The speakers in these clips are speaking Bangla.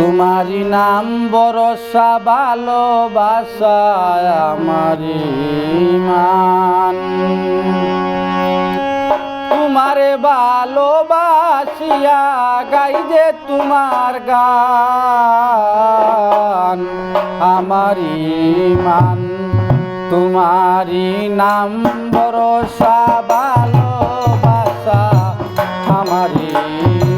তোমারি নাম বরসা ভালোবাসায় আমারি মান তোমারে ভালোবাসিয়া গাই যে তোমার গান আমারি মান তোমারি নাম বরসা আমারে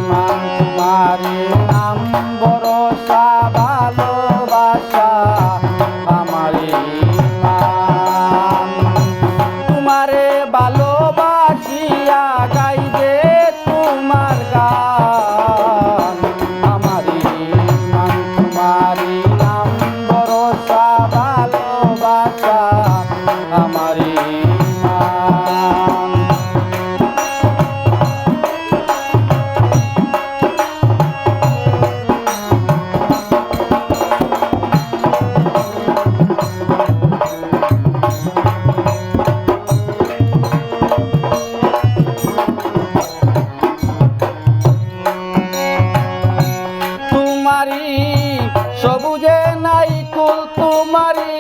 বুঝে নাই কুল তোমারি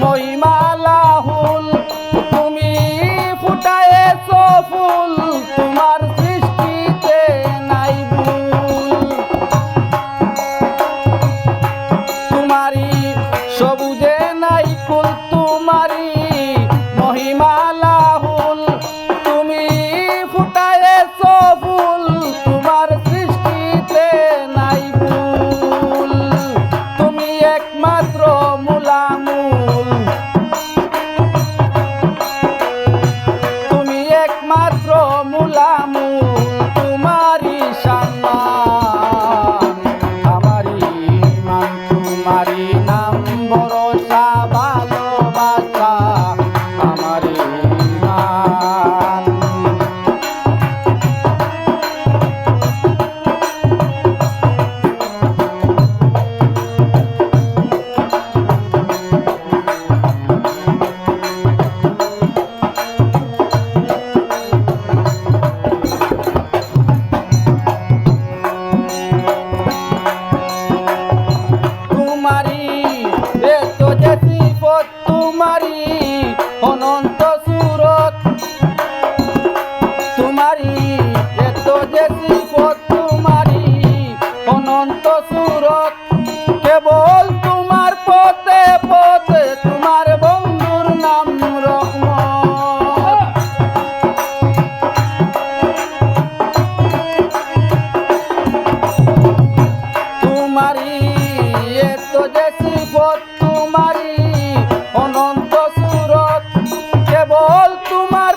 মহিমা Tu mal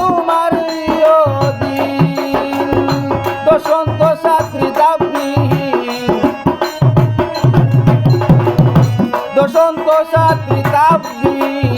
বসন্ত সাত শতাব্দী